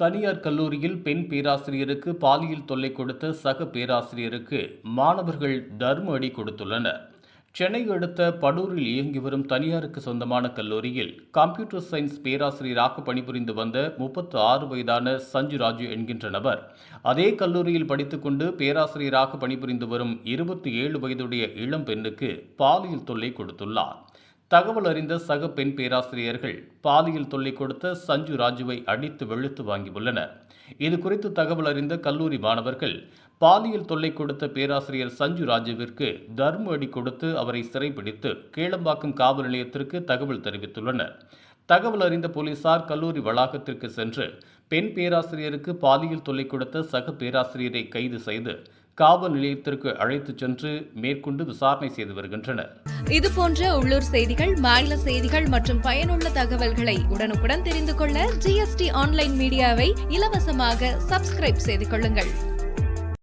தனியார் கல்லூரியில் பெண் பேராசிரியருக்கு பாலியல் தொல்லை கொடுத்த சக பேராசிரியருக்கு மாணவர்கள் தர்ம அடி கொடுத்துள்ளனர். சென்னை அடுத்த படூரில் இயங்கி வரும் தனியாருக்கு சொந்தமான கல்லூரியில் கம்ப்யூட்டர் சயின்ஸ் பேராசிரியராக பணிபுரிந்து வந்த முப்பத்து ஆறு வயதான சஞ்சு ராஜு என்கின்ற நபர் அதே கல்லூரியில் படித்துக்கொண்டு பேராசிரியராக பணிபுரிந்து வரும் இருபத்தி ஏழு வயதுடைய இளம் பெண்ணுக்கு பாலியல் தொல்லை கொடுத்துள்ளார். தகவல் அறிந்த சக பெண் பேராசிரியர்கள் பாலியல் தொல்லை கொடுத்த சஞ்சு ராஜுவை அடித்து வெளுத்து வாங்கியுள்ளனர். இது குறித்து தகவல் அறிந்த கல்லூரி மாணவர்கள் பாலியல் தொல்லை கொடுத்த பேராசிரியர் சஞ்சு ராஜுவிற்கு தர்ம அடி கொடுத்து அவரை சிறைப்பிடித்து கீழம்பாக்கம் காவல் நிலையத்திற்கு தகவல் தெரிவித்துள்ளனர். தகவல் அறிந்த போலீசார் கல்லூரி வளாகத்திற்கு சென்று பெண் பேராசிரியருக்கு பாலியல் தொல்லை கொடுத்த சக பேராசிரியரை கைது செய்து காவல் நிலையத்திற்கு அழைத்துச் சென்று மேற்கொண்டு விசாரணை செய்து வருகின்றனர். இது போன்ற உள்ளூர் செய்திகள் மாநில செய்திகள் மற்றும் பயனுள்ள தகவல்களை உடனுக்குடன் தெரிந்து கொள்ள ஜிஎஸ்டி ஆன்லைன் மீடியாவை இலவசமாக சப்ஸ்கிரைப் செய்து கொள்ளுங்கள்.